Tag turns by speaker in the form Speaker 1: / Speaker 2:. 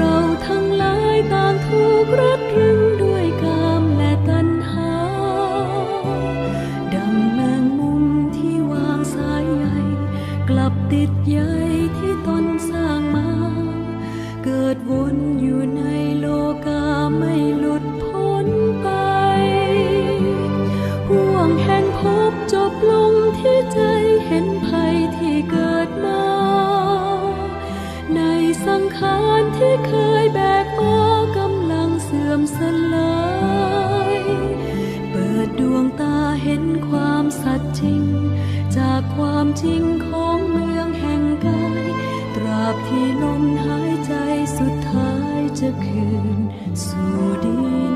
Speaker 1: เราทั้งหลายต่างถูกรัดรึงด้วยกามและตัณหา ดังแมงมุมที่วางสายใยกลับติดใยที่ตนสร้างมา เกิดวนอยู่ในโลกาไม่ งขารที่เคยแบกมากำลังเสื่อมสลาย เปิดดวงตาเห็นความสัตย์จริง จากความจริงของเมืองแห่งกาย ตราบที่ลมหายใจสุดท้ายจะคืนสู่ดี